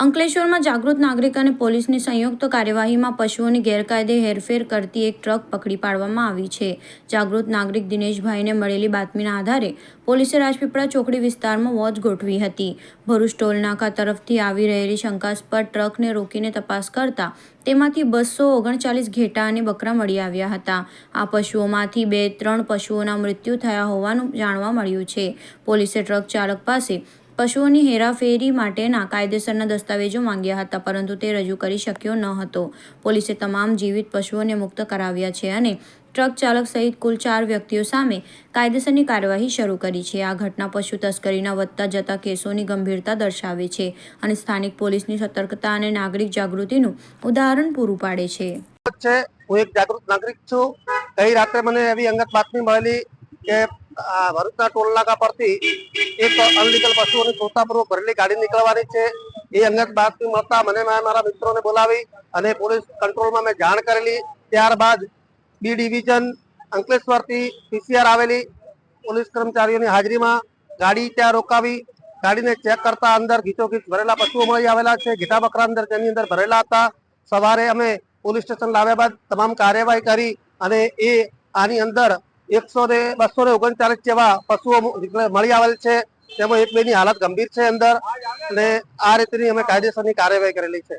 અંકલેશ્વરમાં જાગૃત નાગરિક અને પોલીસની સંયુક્ત કાર્યવાહીમાં પશુઓની ગેરકાયદે હેરફેર કરતી એક ટ્રક પકડી પાડવામાં આવી છે. જાગૃત નાગરિક દિનેશભાઈને મળેલી બાતમીના આધારે પોલીસે રાજપીપળા ચોકડી વિસ્તારમાં વોચ ગોઠવી હતી. ભરૂચ ટોલ તરફથી આવી રહેલી શંકાસ્પદ ટ્રકને રોકીને તપાસ કરતા તેમાંથી બસો ઓગણચાલીસ ઘેટા અને બકરા મળી આવ્યા હતા. આ પશુઓમાંથી બે, ત્રણ પશુઓના મૃત્યુ થયા હોવાનું જાણવા મળ્યું છે. પોલીસે ટ્રક ચાલક પાસે પશુઓની હેરાફેરી માટેના કાયદેસરના દસ્તાવેજો માંગ્યા હતા, પરંતુ તે રજૂ કરી શક્યો ન હતો. પોલીસે તમામ જીવિત પશુઓને મુક્ત કરાવ્યા છે અને ટ્રક ચાલક સહિત કુલ ચાર વ્યક્તિઓ સામે કાયદેસરની કાર્યવાહી શરૂ કરી છે. આ ઘટના પશુ તસ્કરીના વધતા જતા કેસોની ગંભીરતા દર્શાવે છે અને સ્થાનિક પોલીસની સતર્કતા અને નાગરિક જાગૃતિનું ઉદાહરણ પૂરું પાડે છે, હું એક જાગૃત નાગરિક છું. ગઈ રાત્રે મને એવી અંગત બાતમી મળેલી કે ભરૂચના ટોલ નાકા પરથી એક અનલીગલ વસ્તુઓની ચોથાપૂર્વક ભરેલી ગાડી નીકળવાની છે. એ અંગત બાતમી મળતા મને મારા મિત્રોને બોલાવી અને પોલીસ કંટ્રોલમાં મેં જાણ કરેલી. ત્યારબાદ બી ડિવિઝન અંકલેશ્વરથી પીસીઆર આવેલી. પોલીસ કર્મચારીઓની હાજરીમાં ગાડી ત્યાં રોકાવી. ગાડીને ચેક કરતા અંદર ઘીચોઘીચ ભરેલા પશુઓ મળી આવેલા છે. ઘીટા બકરા અંદર તેની અંદર ભરેલા હતા. સવારે અમે પોલીસ સ્ટેશન લાવ્યા બાદ તમામ કાર્યવાહી કરી અને એ આની અંદર એકસો ને બસો ને ઓગણચાલીસ જેવા પશુઓ મળી આવેલ છે. તેમાં એક બેની હાલત ગંભીર છે અંદર. અને આ રીતની અમે કાયદેસરની કાર્યવાહી કરેલી છે.